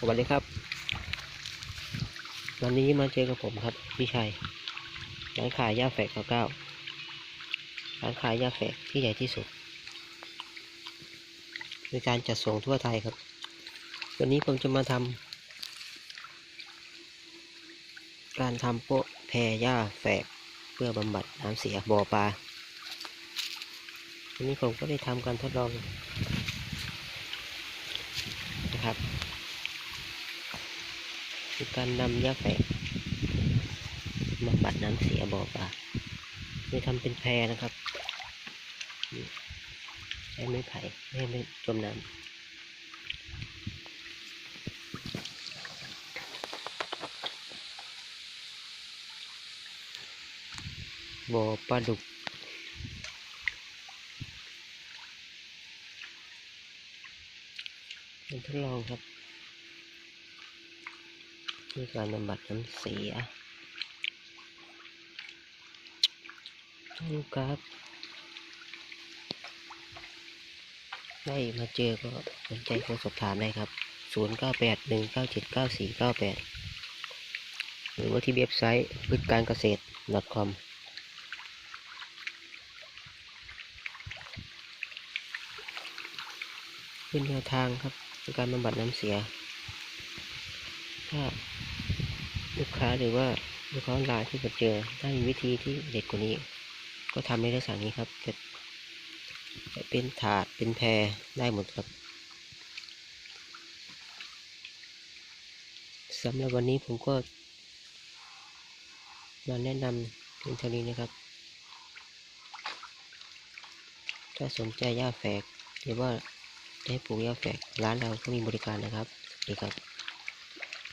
สวัสดีครับ วันนี้มาเจอกับผมครับ พี่ชัย ร้านขายยาแฝกเก้าเก้าร้านขายยาแฝกที่ใหญ่ที่สุดในการจัดส่งทั่วไทยครับ วันนี้ผมจะมาทำการทำโป๊ะแพรหญ้าแฝกเพื่อบำบัดน้ำเสียบ่อปลาวันนี้ผมก็ได้ทำการทดลองนะครับ คือการนำหญ้าแฝกบำบัดน้ำเสียบ่อปลาโดยทำเป็นแพรนะครับใช้ไม้ไผ่ไม่ให้มันจมน้ำบ่อปลาดุก เป็นทดลองครับ มีการบำบัดน้ำเสียลูกครับได้มาเจอก็สนใจโทรสอบถามได้ครับ 0 9 8 1 9 7 9 4 9 8 หรือว่าที่เว็บไซต์พืชการเกษตร .com เป็นแนวทางครับในการบำบัดน้ำเสีย ถ้า ลูกค้าหรือว่าลูกค้าออนไลน์ที่ผมเจอถ้ามีวิธีที่เด็ดกว่านี้ ก็ทำในลักษณะนี้ครับจะจะเป็นถาดเป็นแพรได้หมดครับสำหรับวันนี้ผมก็มาแนะนำเพียงเท่านี้นะครับ ถ้าสนใจหญ้าแฝกหรือว่าจะให้ปลูกหญ้าแฝกร้านเราก็มีบริการนะครับดีครับ